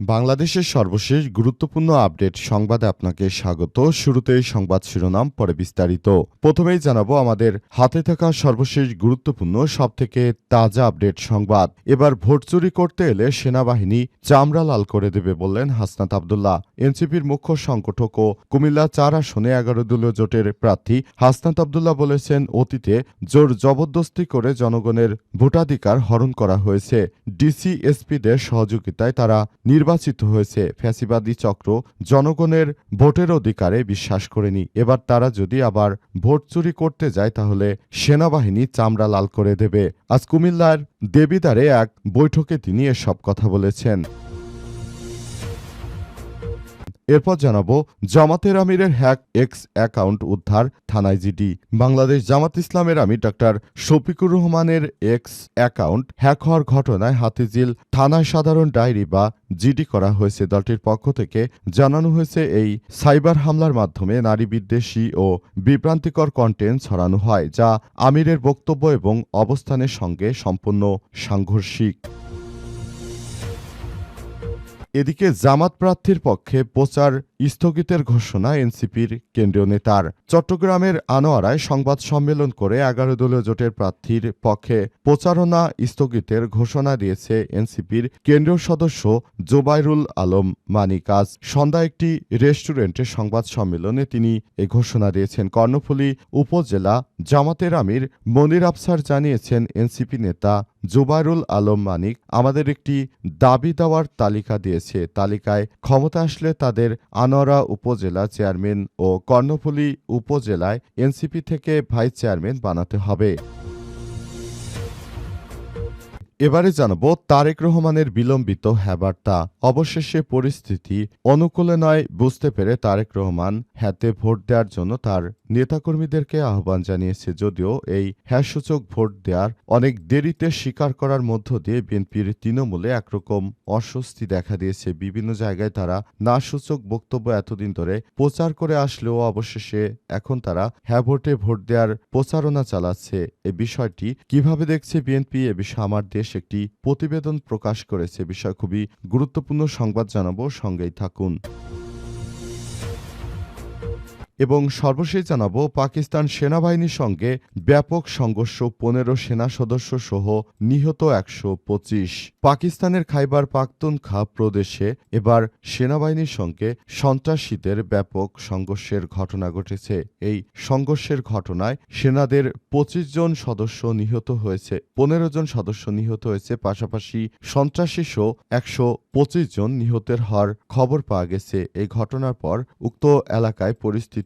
বাংলাদেশের সর্বশেষ গুরুত্বপূর্ণ আপডেট সংবাদে আপনাকে স্বাগত। শুরুতেই সংবাদ শিরোনাম, পরে বিস্তারিত। প্রথমেই জানাব আমাদের হাতে থাকা সর্বশেষ গুরুত্বপূর্ণ, সবথেকে তাজা আপডেট সংবাদ। এবার ভোট চুরি করতে এলে সেনাবাহিনী চামড়া লাল করে দেবে বললেন হাসনাত আবদুল্লাহ। এনসিপির মুখ্য সংগঠক ও কুমিল্লা চার আসনে এগারো দলীয় জোটের প্রার্থী হাসনাত আবদুল্লাহ বলেছেন, অতীতে জোর জবরদস্তি করে জনগণের ভোটাধিকার হরণ করা হয়েছে। ডিসি, এসপিদের সহযোগিতায় তারা নির্বাচিত হয়েছে ফ্যাসিবাদী চক্র জনগণের ভোটের অধিকারে বিশ্বাস করেনি। এবার তারা যদি আবার ভোট চুরি করতে যায়, তাহলে সেনাবাহিনী চামড়া লাল করে দেবে। আজ কুমিল্লার দেবিদারে এক বৈঠকে তিনি এসব কথা বলেছেন। এরপর জানাব জামাতের আমিরের হ্যাক এক্স অ্যাকাউন্ট উদ্ধার, থানায় জিডি। বাংলাদেশ জামাত ইসলামের আমির ডাক্তার শফিকুর রহমানের এক্স অ্যাকাউন্ট হ্যাক হওয়ার ঘটনায় হাতিজিল থানায় সাধারণ ডায়েরি বা জিডি করা হয়েছে। দলটির পক্ষ থেকে জানানো হয়েছে, এই সাইবার হামলার মাধ্যমে নারী বিদ্বেষী ও বিভ্রান্তিকর কন্টেন্ট ছড়ানো হয়, যা আমিরের বক্তব্য এবং অবস্থানের সঙ্গে সম্পূর্ণ সাংঘর্ষিক। এদিকে জামাত প্রার্থীর পক্ষে প্রচার স্থগিতের ঘোষণা এনসিপির কেন্দ্রীয় নেতার। চট্টগ্রামের আনোয়ারায় সংবাদ সম্মেলন করে এগারো দলীয় জোটের প্রার্থীর পক্ষে প্রচারণা স্থগিতের ঘোষণা দিয়েছে এনসিপির কেন্দ্রীয় সদস্য জোবাইরুল আলম মানিক আজ সন্ধ্যা একটি রেস্টুরেন্টে সংবাদ সম্মেলনে তিনি এ ঘোষণা দিয়েছেন। কর্ণফুলী উপজেলা জামাতের আমির মনির আফসার জানিয়েছেন, এনসিপি নেতা জুবাইরুল আলম মানিক, আমাদের একটি দাবি দেওয়ার তালিকা দিয়েছে। তালিকায় ক্ষমতা আসলে তাদের আনোয়ারা উপজেলা চেয়ারম্যান ও কর্ণফুলী উপজেলায় এনসিপি থেকে ভাইস চেয়ারম্যান বানাতে হবে। এবারে জানাব তারেক রহমানের বিলম্বিত হ্যাবার্তা। অবশেষে পরিস্থিতি অনুকূলে নয়, বুঝতে পেরে তারেক রহমান হ্যাতে ভোট দেওয়ার জন্য তার নেতাকর্মীদেরকে আহ্বান জানিয়েছে যদিও এই হ্যাসূচক ভোট দেওয়ার অনেক দেরিতে স্বীকার করার মধ্য দিয়ে বিএনপির তৃণমূলে একরকম অস্বস্তি দেখা দিয়েছে। বিভিন্ন জায়গায় তারা না সূচক বক্তব্য এতদিন ধরে প্রচার করে আসলেও অবশেষে এখন তারা হ্যাঁ ভোটে ভোট দেওয়ার প্রচারণা চালাচ্ছে। এ বিষয়টি কীভাবে দেখছে বিএনপি? এ বিষয়ে আমার দেশ একটি প্রতিবেদন প্রকাশ করেছে। বিষয় খুবই গুরুত্বপূর্ণ সংবাদ জানাব। সঙ্গেই থাকুন। এবং সর্বশেষ জানাব, পাকিস্তান সেনাবাহিনীর সঙ্গে ব্যাপক সংঘর্ষ, পনেরো সেনা সদস্য সহ নিহত একশো পঁচিশ। পাকিস্তানের খাইবার পাখতুনখা প্রদেশে এবার সেনাবাহিনীর সঙ্গে সন্ত্রাসীদের ব্যাপক সংঘর্ষের ঘটনা ঘটেছে। এই সংঘর্ষের ঘটনায় সেনাদের পঁচিশ জন সদস্য নিহত হয়েছে, পনেরো জন সদস্য নিহত হয়েছে, পাশাপাশি সন্ত্রাসী সহ একশো পঁচিশ জন নিহতের হওয়ার খবর পাওয়া গেছে। এই ঘটনার পর উক্ত এলাকায় পরিস্থিতি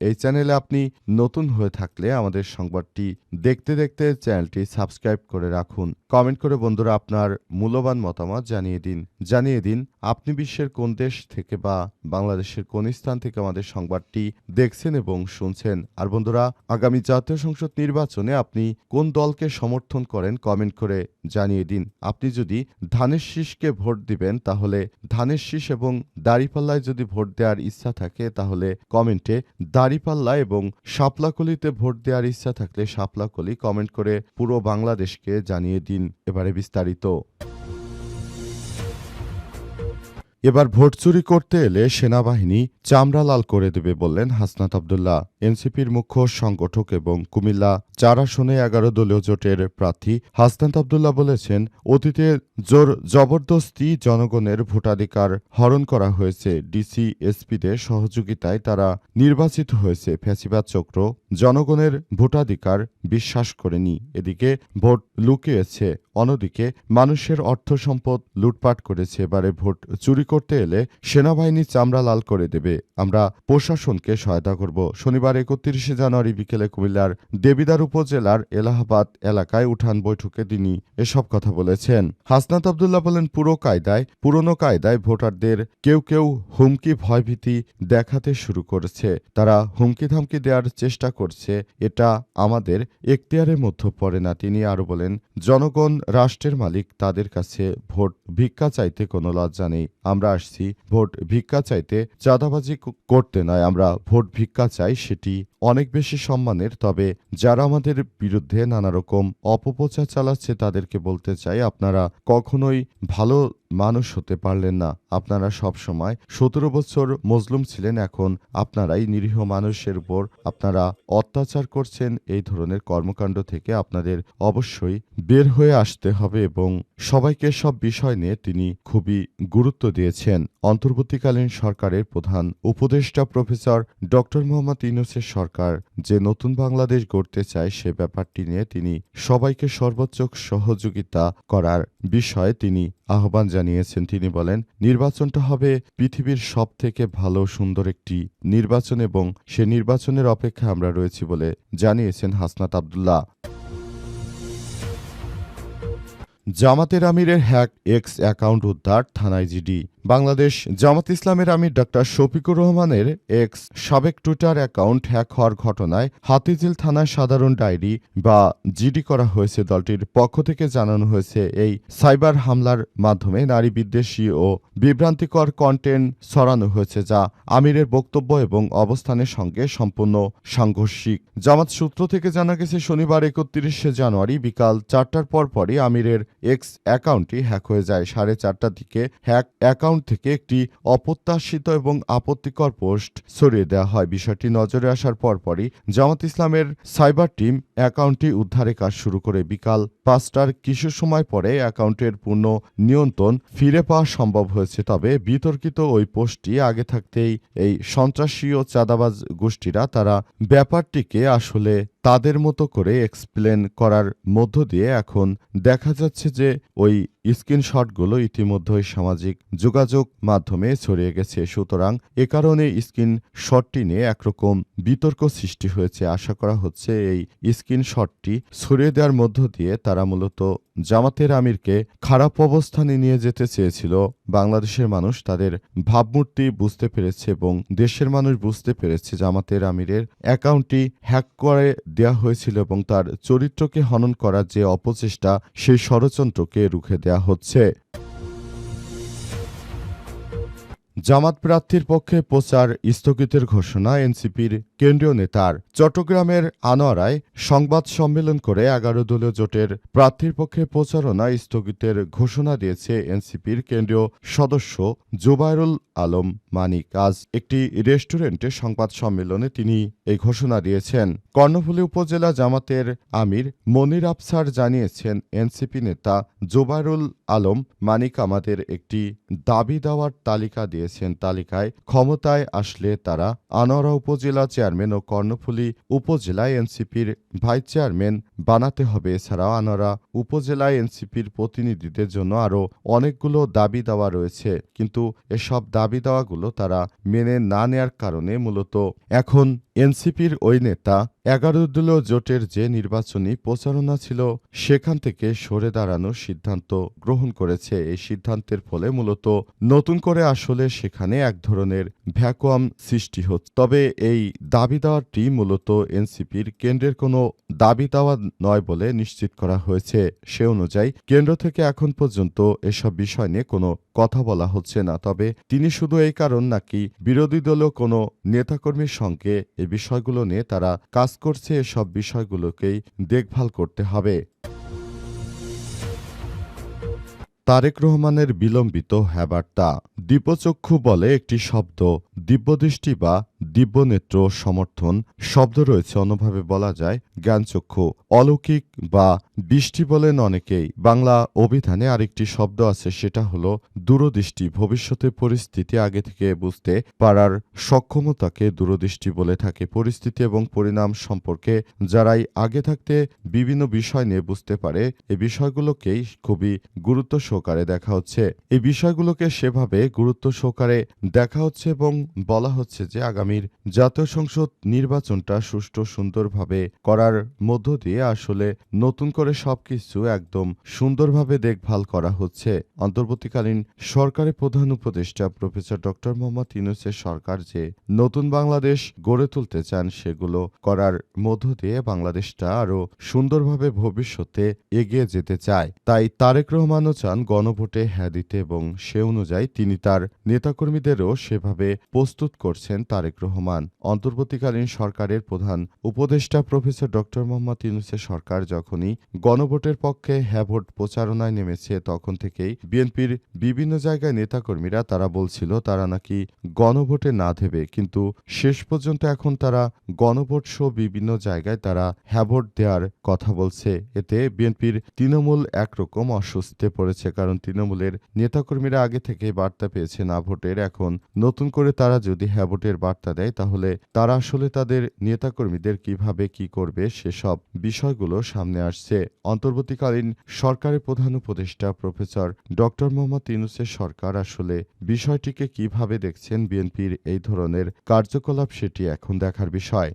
এই চ্যানেলে আপনি নতুন হয়ে থাকলে আমাদের সংবাদটি দেখতে দেখতে চ্যানেলটি সাবস্ক্রাইব করে রাখুন। কমেন্ট করে বন্ধুরা আপনার মূল্যবান মতামত জানিয়ে দিন। জানিয়ে দিন, আপনি বিশ্বের কোন দেশ থেকে বা বাংলাদেশের কোন স্থান থেকে আমাদের সংবাদটি দেখছেন এবং শুনছেন? আর বন্ধুরা, আগামী জাতীয় সংসদ নির্বাচনে আপনি কোন দলকে সমর্থন করেন কমেন্ট করে জানিয়ে দিন। আপনি যদি ধানের শীষকে ভোট দিবেন, তাহলে ধানের শীষ এবং দাড়িপাল্লায় যদি ভোট দেওয়ার ইচ্ছা থাকে, তাহলে কমেন্টে দাড়িপাল্লা এবং শাপলাকলিতে ভোট দেওয়ার ইচ্ছা থাকলে শাপলাকলি কমেন্ট করে পুরো বাংলাদেশকে জানিয়ে দিন, এবারে বিস্তারিত। এবার ভোট চুরি করতে এলে সেনাবাহিনী চামড়া লাল করে দেবে বললেন হাসনাত আবদুল্লাহ। এনসিপির মুখ্য সংগঠক এবং কুমিল্লা চার আসনে এগারো দলীয় জোটের প্রার্থী হাসনাত আবদুল্লাহ বলেছেন, অতীতে জোর জবরদস্তি জনগণের ভোটাধিকার হরণ করা হয়েছে। ডিসি, এসপিদের সহযোগিতায় তারা নির্বাচিত হয়েছে। ফ্যাসিবাদ চক্র জনগণের ভোটাধিকার বিশ্বাস করেনি। এদিকে ভোট লুকিয়েছে অন্যদিকে মানুষের অর্থ সম্পদ লুটপাট করেছে এবারে ভোট চুরি করতে এলে সেনাবাহিনী চামড়া লাল করে দেবে। আমরা প্রশাসনকে সহায়তা করব। শনিবার একত্রিশে জানুয়ারি বিকেলে কুমিল্লার দেবিদার উপজেলার এলাহাবাদ এলাকায় উঠান বৈঠকে তিনি এসব কথা বলেছেন। হাসনাত আবদুল্লাহ বলেন, পুরো কায়দায়, পুরনো কায়দায় ভোটারদের কেউ কেউ হুমকি ভয়ভীতি দেখাতে শুরু করেছে। তারা হুমকি ধামকি দেওয়ার চেষ্টা করছে। এটা আমাদের এখতিয়ারের মধ্যে পড়ে না। তিনি আরও বলেন, জনগণ রাষ্ট্রের মালিক তাদের কাছে ভোট ভিক্ষা চাইতে কোনো লজ্জা নেই। আমরা আসছি, ভোট ভিক্ষা চাইতে চাঁদাবাজি করতে নয়, আমরা ভোট ভিক্ষা চাই সেটি অনেক বেশি সম্মানের, তবে যারা আমাদের বিরুদ্ধে নানা রকম অপপ্রচার চালাচ্ছে তাদেরকে বলতে চাই, আপনারা কখনোই ভালো মানুষ হতে পারলেন না। আপনারা সব সময় সতেরো বছর মজলুম ছিলেন, এখন আপনারাই নিরীহ মানুষের উপর আপনারা অত্যাচার করছেন। এই ধরনের কর্মকাণ্ড থেকে আপনাদের অবশ্যই বের হয়ে আসতে হবে এবং সবাইকে সব বিষয় নিয়ে তিনি খুবই গুরুত্ব দিয়েছেন। অন্তর্বর্তীকালীন সরকারের প্রধান উপদেষ্টা প্রফেসর ডক্টর মোহাম্মদ ইউনুসের সরকার যে নতুন বাংলাদেশ গড়তে চায় সে ব্যাপারটি নিয়ে তিনি সবাইকে সর্বোচ্চ সহযোগিতা করার বিষয়ে তিনি আহ্বান জানিয়েছেন। তিনি বলেন, নির্বাচনটা হবে পৃথিবীর সব থেকে ভালো সুন্দর একটি নির্বাচন এবং সে নির্বাচনের অপেক্ষা আমরা রয়েছি বলে জানিয়েছেন হাসনাত আবদুল্লাহ। জামাতের আমিরের হ্যাক এক্স অ্যাকাউন্ট উদ্ধার, থানায় জিডি। বাংলাদেশ জামাত ইসলামের আমির ডক্টর শফিকুর রহমানের এক্স সাবেক টুইটার অ্যাকাউন্ট হ্যাক হওয়ার ঘটনায় হাতিঝিল থানায় সাধারণ ডায়েরি বা জিডি করা হয়েছে দলটির পক্ষ থেকে জানানো হয়েছে এই সাইবার হামলার মাধ্যমে নারী বিদ্বেষী ও বিভ্রান্তিকর কন্টেন্ট ছড়ানো হয়েছে যা আমিরের বক্তব্য এবং অবস্থানের সঙ্গে সম্পূর্ণ সাংঘর্ষিক। জামাত সূত্র থেকে জানা গেছে, শনিবার একত্রিশে জানুয়ারি বিকাল চারটার পর পরই আমিরের এক্স অ্যাকাউন্টটি হ্যাক হয়ে যায়। সাড়ে চারটার দিকে হ্যাক অ্যাকাউন্ট থেকে একটি অপ্রত্যাশিত এবং আপত্তিকর পোস্ট ছড়িয়ে দেওয়া হয়। বিষয়টি নজরে আসার পরপরই জামাত ইসলামের সাইবার টিম অ্যাকাউন্টটি উদ্ধারে কাজ শুরু করে। বিকাল পাঁচটার কিছু সময় পরে অ্যাকাউন্টের পূর্ণ নিয়ন্ত্রণ ফিরে পাওয়া সম্ভব হয়েছে। তবে বিতর্কিত ওই পোস্টটি আগে থাকতেই এই সন্ত্রাসী ও চাঁদাবাজ গোষ্ঠীরা তারা ব্যাপারটিকে আসলে তাদের মতো করে এক্সপ্লেন করার মধ্য দিয়ে এখন দেখা যাচ্ছে যে ওই স্ক্রিনশটগুলো ইতিমধ্যেই সামাজিক যোগাযোগ মাধ্যমে ছড়িয়ে গেছে। সুতরাং এ কারণে স্ক্রিনশটটি নিয়ে একরকম বিতর্ক সৃষ্টি হয়েছে। আশা করা হচ্ছে এই স্ক্রিনশটটি ছড়িয়ে দেওয়ার মধ্য দিয়ে তারা মূলত জামাতের আমিরকে খারাপ অবস্থানে নিয়ে যেতে চেয়েছিল। বাংলাদেশের মানুষ তাদের ভাবমূর্তি বুঝতে পেরেছে এবং দেশের মানুষ বুঝতে পেরেছে জামাতের আমিরের অ্যাকাউন্টটি হ্যাক করে দেয়া হয়েছিল এবং তার চরিত্রকে হনন করার যে অপচেষ্টা, সেই ষড়যন্ত্রকে রুখে দেয়া হচ্ছে। জামাত প্রার্থীর পক্ষে প্রচার স্থগিতের ঘোষণা এনসিপির কেন্দ্রীয় নেতার চট্টগ্রামের আনোয়ারায় সংবাদ সম্মেলন করে এগারো দলীয় জোটের প্রার্থীর পক্ষে প্রচারণা স্থগিতের ঘোষণা দিয়েছে এনসিপির কেন্দ্রীয় সদস্য জুবায়রুল আলম মানিক। আজ একটি রেস্টুরেন্টে সংবাদ সম্মেলনে তিনি এই ঘোষণা দিয়েছেন। কর্ণফুলী উপজেলা জামাতের আমির মনির আফসার জানিয়েছেন, এনসিপি নেতা জুবায়রুল আলম মানিক আমাদের একটি দাবি দেওয়ার তালিকা দিয়েছেন। তালিকায় ক্ষমতায় আসলে তারা আনোয়ারা উপজেলা চেয়ারম্যান ও কর্ণফুলী উপজেলা এনসিপির ভাইস চেয়ারম্যান বানাতে হবে। এছাড়াও আনারা উপজেলায় এনসিপির প্রতিনিধিদের জন্য আরও অনেকগুলো দাবি দেওয়া রয়েছে। কিন্তু এসব দাবি দেওয়াগুলো তারা মেনে না নেয়ার কারণে মূলত এখন এনসিপির ওই নেতা এগারো দলীয় জোটের যে নির্বাচনী প্রচারণা ছিল, সেখান থেকে সরে দাঁড়ানোর সিদ্ধান্ত গ্রহণ করেছে। এই সিদ্ধান্তের ফলে মূলত নতুন করে আসলে সেখানে এক ধরনের ভ্যাকুয়াম সৃষ্টি হচ্ছে তবে এই দাবি দেওয়াটি মূলত এনসিপির কেন্দ্রের কোনো দাবি দেওয়া নয় বলে নিশ্চিত করা হয়েছে। সে অনুযায়ী কেন্দ্র থেকে এখন পর্যন্ত এসব বিষয় নিয়ে কোনো কথা বলা হচ্ছে না, তবে তিনি শুধু এই কারণ নাকি বিরোধী দলও কোনো নেতাকর্মীর সঙ্গে এই বিষয়গুলো নিয়ে তারা কাজ করছে, এসব বিষয়গুলোকেই দেখভাল করতে হবে। তারেক রহমানের বিলম্বিত হ্যাবার্তা। দীপচক্ষু বলে একটি শব্দ, দিব্যদৃষ্টি বা দিব্যনেত্র সমর্থন শব্দ রয়েছে অন্যভাবে বলা যায় জ্ঞানচক্ষু। অলৌকিক বা দৃষ্টি বলেন অনেকেই। বাংলা অভিধানে আরেকটি শব্দ আছে, সেটা হলো দূরদৃষ্টি। ভবিষ্যতের পরিস্থিতি আগে থেকে বুঝতে পারার সক্ষমতাকে দূরদৃষ্টি বলে থাকে। পরিস্থিতি এবং পরিণাম সম্পর্কে যারাই আগে থাকতে বিভিন্ন বিষয় নিয়ে বুঝতে পারে এই বিষয়গুলোকেই খুবই গুরুত্ব সহকারে দেখা হচ্ছে। এই বিষয়গুলোকে সেভাবে গুরুত্ব সহকারে দেখা হচ্ছে এবং বলা হচ্ছে যে আগামী আগামীর জাতীয় সংসদ নির্বাচনটা সুষ্ঠু সুন্দরভাবে করার মধ্য দিয়ে আসলে নতুন করে সবকিছু একদম সুন্দরভাবে দেখভাল করা হচ্ছে। অন্তর্বর্তীকালীন সরকারের প্রধান উপদেষ্টা প্রফেসর ডক্টর মোহাম্মদ ইউনুসের সরকার যে নতুন বাংলাদেশ গড়ে তুলতে চান, সেগুলো করার মধ্য দিয়ে বাংলাদেশটা আরও সুন্দরভাবে ভবিষ্যতে এগিয়ে যেতে চায়। তাই তারেক রহমানও চান গণভোটে হ্যাঁ দিতে এবং সে অনুযায়ী তিনি তার নেতাকর্মীদেরও সেভাবে প্রস্তুত করছেন তারেক রহমান। অন্তর্বর্তীকালীন সরকারের প্রধান উপদেষ্টা প্রফেসর ডক্টর মোহাম্মদ ইউনুসের সরকার যখনই গণভোটের পক্ষে হ্যাঁ ভোট প্রচারণায় নেমেছে, তখন থেকেই বিএনপির বিভিন্ন জায়গায় নেতাকর্মীরা তারা বলছিল, তারা নাকি গণভোটে না দেবে কিন্তু শেষ পর্যন্ত এখন তারা গণভোট সহ বিভিন্ন জায়গায় তারা হ্যাঁ ভোট দেওয়ার কথা বলছে। এতে বিএনপির তৃণমূল একরকম অস্বস্তিতে পড়েছে, কারণ তৃণমূলের নেতাকর্মীরা আগে থেকে বার্তা পেয়েছে, না ভোটের। এখন নতুন করে তারা যদি হ্যাঁ ভোটের বার্তা দেয়, তাহলে তারা আসলে তাদের নেতাকর্মীদের কীভাবে কি করবে সেসব বিষয়গুলো সামনে আসছে। অন্তর্বর্তীকালীন সরকারের প্রধান উপদেষ্টা প্রফেসর ডক্টর মোহাম্মদ ইউনুসের সরকার আসলে বিষয়টিকে কীভাবে দেখছেন বিএনপির এই ধরনের কার্যকলাপ সেটি এখন দেখার বিষয়।